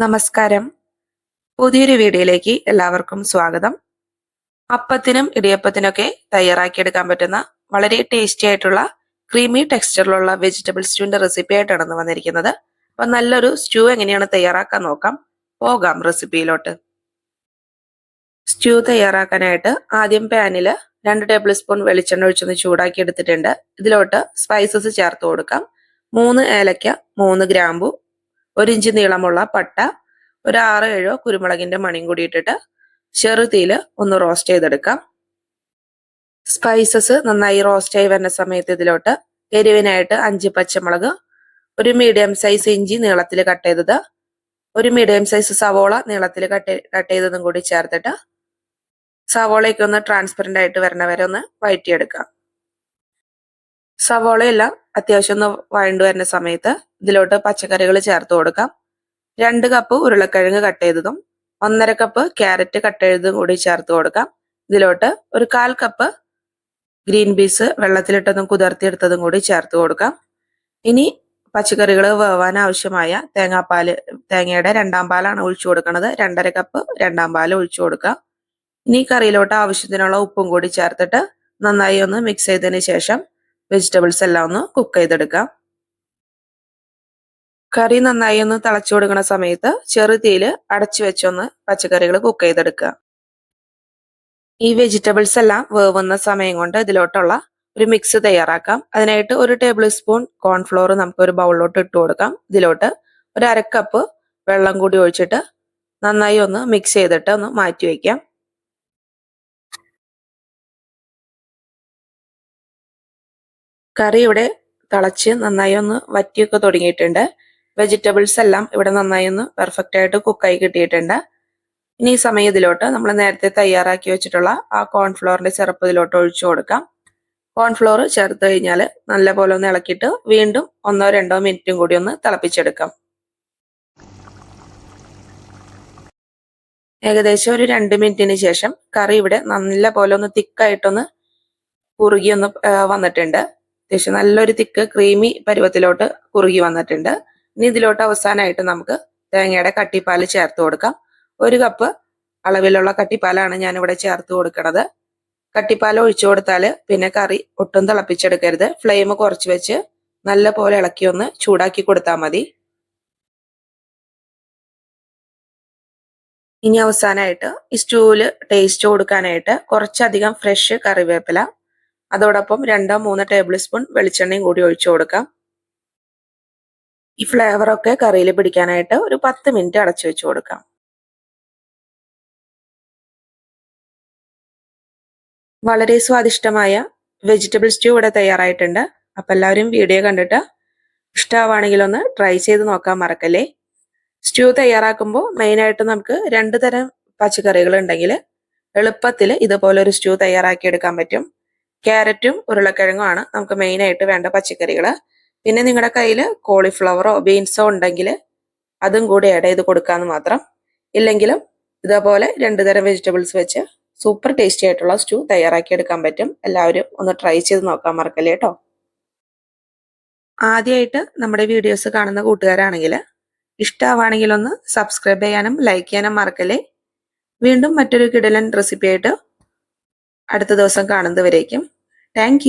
നമസ്കാരം. പുതിയൊരു വീഡിയോയിലേക്ക് എല്ലാവർക്കും സ്വാഗതം. അപ്പത്തിനും ഇടിയപ്പത്തിനൊക്കെ തയ്യാറാക്കിയെടുക്കാൻ പറ്റുന്ന വളരെ ടേസ്റ്റി ആയിട്ടുള്ള ക്രീമി ടെക്സ്ചറിലുള്ള വെജിറ്റബിൾ സ്റ്റൂവിന്റെ റെസിപ്പി ആയിട്ടാണ് വന്നിരിക്കുന്നത്. അപ്പൊ നല്ലൊരു സ്റ്റൂ എങ്ങനെയാണ് തയ്യാറാക്കാൻ നോക്കാം. പോകാം റെസിപ്പിയിലോട്ട് സ്റ്റൂ തയ്യാറാക്കാനായിട്ട് ആദ്യം പാനിൽ രണ്ട് ടേബിൾ സ്പൂൺ വെളിച്ചെണ്ണ ഒഴിച്ചൊന്ന് ചൂടാക്കി എടുത്തിട്ടുണ്ട്. ഇതിലോട്ട് സ്പൈസസ് ചേർത്ത് കൊടുക്കാം. മൂന്ന് ഏലക്ക മൂന്ന് ഗ്രാമ്പു ഒരു ഇഞ്ച് നീളമുള്ള പട്ട ഒരു ആറ് ഏഴോ കുരുമുളകിന്റെ മണിയും കൂടി ഇട്ടിട്ട് ചെറുതീയിൽ ഒന്ന് റോസ്റ്റ് ചെയ്തെടുക്കാം. സ്പൈസസ് നന്നായി റോസ്റ്റ് ആയി വരുന്ന സമയത്ത് ഇതിലോട്ട് എരിവിനായിട്ട് അഞ്ച് പച്ചമുളക് ഒരു മീഡിയം സൈസ് ഇഞ്ചി നീളത്തിൽ കട്ട് ചെയ്തത് ഒരു മീഡിയം സൈസ് സവോള നീളത്തിൽ കട്ട് കട്ട് ചെയ്തതും കൂടി ചേർത്തിട്ട് സവോളയൊക്കെ ഒന്ന് ട്രാൻസ്പെറന്റ് ആയിട്ട് വരണ വരെ ഒന്ന് വഴറ്റിയെടുക്കാം സവോളയെല്ലാം അത്യാവശ്യം ഒന്ന് വഴണ്ടു വരുന്ന സമയത്ത് ഇതിലോട്ട് പച്ചക്കറികൾ ചേർത്ത് കൊടുക്കാം. രണ്ട് കപ്പ് ഉരുളക്കിഴങ്ങ് കട്ട് ചെയ്തതും ഒന്നര കപ്പ് ക്യാരറ്റ് കട്ട് ചെയ്തതും കൂടി ചേർത്ത് കൊടുക്കാം. ഇതിലോട്ട് ഒരു കാൽ കപ്പ് ഗ്രീൻ പീസ് വെള്ളത്തിലിട്ടതും കുതിർത്തിയെടുത്തതും കൂടി ചേർത്ത് കൊടുക്കാം. ഇനി പച്ചക്കറികൾ വേവാൻ ആവശ്യമായ തേങ്ങാപ്പാൽ തേങ്ങയുടെ രണ്ടാം പാലാണ് ഒഴിച്ചു കൊടുക്കുന്നത് രണ്ടര കപ്പ് രണ്ടാം പാൽ ഒഴിച്ചു കൊടുക്കാം. ഇനി കറിയിലോട്ട് ആവശ്യത്തിനുള്ള ഉപ്പും കൂടി ചേർത്തിട്ട് നന്നായി ഒന്ന് മിക്സ് ചെയ്തതിന് ശേഷം വെജിറ്റബിൾസ് എല്ലാം ഒന്ന് കുക്ക് ചെയ്തെടുക്കാം. കറി നന്നായി ഒന്ന് തിളച്ചു കൊടുക്കുന്ന സമയത്ത് ചെറുതീയിൽ അടച്ചു വെച്ചൊന്ന് പച്ചക്കറികൾ കുക്ക് ചെയ്തെടുക്കുക. ഈ വെജിറ്റബിൾസ് എല്ലാം വേവുന്ന സമയം കൊണ്ട് ഇതിലോട്ടുള്ള ഒരു മിക്സ് തയ്യാറാക്കാം. അതിനായിട്ട് ഒരു ടേബിൾ സ്പൂൺ കോൺഫ്ലോർ നമുക്ക് ഒരു ബൗളിലോട്ട് ഇട്ട് കൊടുക്കാം. ഇതിലോട്ട് ഒരു അരക്കപ്പ് വെള്ളം കൂടി ഒഴിച്ചിട്ട് നന്നായി ഒന്ന് മിക്സ് ചെയ്തിട്ട് ഒന്ന് മാറ്റി വയ്ക്കാം കറി ഇവിടെ തിളച്ച് നന്നായി ഒന്ന് വറ്റിയൊക്കെ തുടങ്ങിയിട്ടുണ്ട്. വെജിറ്റബിൾസ് എല്ലാം ഇവിടെ നന്നായി ഒന്ന് പെർഫെക്റ്റ് ആയിട്ട് കുക്കായി കിട്ടിയിട്ടുണ്ട്. ഇനി ഈ സമയം ഇതിലോട്ട് നമ്മൾ നേരത്തെ തയ്യാറാക്കി വെച്ചിട്ടുള്ള ആ കോൺഫ്ലോറിന്റെ സിറപ്പ് ഇതിലോട്ട് ഒഴിച്ചു കൊടുക്കാം. കോൺഫ്ലോർ ചേർത്ത് കഴിഞ്ഞാൽ നല്ലപോലെ ഒന്ന് ഇളക്കിയിട്ട് വീണ്ടും ഒന്നോ രണ്ടോ മിനിറ്റും കൂടി ഒന്ന് തിളപ്പിച്ചെടുക്കാം. ഏകദേശം ഒരു രണ്ട് മിനിറ്റിന് ശേഷം കറി ഇവിടെ നല്ല പോലെ ഒന്ന് തിക്കായിട്ടൊന്ന് കുറുകി ഒന്ന് വന്നിട്ടുണ്ട്. അത്യാവശ്യം നല്ലൊരു തിക്ക് ക്രീമി പരുവത്തിലോട്ട് കുറുകി വന്നിട്ടുണ്ട്. ഇനി ഇതിലോട്ട് അവസാനമായിട്ട് നമുക്ക് തേങ്ങയുടെ കട്ടിപ്പാൽ ചേർത്ത് കൊടുക്കാം. ഒരു കപ്പ് അളവിലുള്ള കട്ടിപ്പാലാണ് ഞാൻ ഇവിടെ ചേർത്ത് കൊടുക്കുന്നത് കട്ടിപ്പാൽ ഒഴിച്ചു കൊടുത്താൽ പിന്നെ കറി ഒട്ടും തിളപ്പിച്ചെടുക്കരുത്. ഫ്ലെയിം കുറച്ച് വെച്ച് നല്ല പോലെ ഇളക്കി ഒന്ന് ചൂടാക്കി കൊടുത്താൽ മതി. ഇനി അവസാനമായിട്ട് ഈ സ്റ്റൂവിൽ ടേസ്റ്റ് കൊടുക്കാനായിട്ട് കുറച്ചധികം ഫ്രഷ് കറിവേപ്പില അതോടൊപ്പം രണ്ടോ മൂന്നോ ടേബിൾ സ്പൂൺ വെളിച്ചെണ്ണയും കൂടി ഒഴിച്ചു കൊടുക്കാം. ഈ ഫ്ലേവറൊക്കെ കറിയിൽ പിടിക്കാനായിട്ട് ഒരു പത്ത് മിനിറ്റ് അടച്ചു വെച്ച് കൊടുക്കാം. വളരെ സ്വാദിഷ്ടമായ വെജിറ്റബിൾ സ്റ്റ്യൂ ഇവിടെ തയ്യാറായിട്ടുണ്ട്. അപ്പൊ എല്ലാവരും വീഡിയോ കണ്ടിട്ട് ഇഷ്ടമാവാണെങ്കിൽ ഒന്ന് ട്രൈ ചെയ്ത് നോക്കാൻ മറക്കല്ലേ? സ്റ്റ്യൂ തയ്യാറാക്കുമ്പോൾ മെയിനായിട്ട് നമുക്ക് രണ്ട് തരം പച്ചക്കറികൾ ഉണ്ടെങ്കിൽ എളുപ്പത്തിൽ ഇതുപോലെ ഒരു സ്റ്റ്യൂ തയ്യാറാക്കി എടുക്കാൻ പറ്റും. ക്യാരറ്റും ഉരുളക്കിഴങ്ങും ആണ് നമുക്ക് മെയിനായിട്ട് വേണ്ട പച്ചക്കറികൾ പിന്നെ നിങ്ങളുടെ കയ്യിൽ കോളിഫ്ലവറോ ബീൻസോ ഉണ്ടെങ്കിൽ അതും കൂടി ആഡ് ചെയ്ത് കൊടുക്കാമെന്ന് മാത്രം. ഇല്ലെങ്കിലും ഇതേപോലെ രണ്ടു തരം വെജിറ്റബിൾസ് വെച്ച് സൂപ്പർ ടേസ്റ്റി ആയിട്ടുള്ള സ്റ്റൂ തയ്യാറാക്കി എടുക്കാൻ പറ്റും. എല്ലാവരും ഒന്ന് ട്രൈ ചെയ്ത് നോക്കാൻ മറക്കല്ലേ കേട്ടോ ആദ്യമായിട്ട് നമ്മുടെ വീഡിയോസ് കാണുന്ന കൂട്ടുകാരാണെങ്കിൽ ഇഷ്ടമാവാണെങ്കിൽ ഒന്ന് സബ്സ്ക്രൈബ് ചെയ്യാനും ലൈക്ക് ചെയ്യാനും മറക്കല്ലേ. വീണ്ടും മറ്റൊരു കിടലൻ റെസിപ്പി ആയിട്ട് അടുത്ത ദിവസം കാണുന്നതുവരേക്കും. താങ്ക്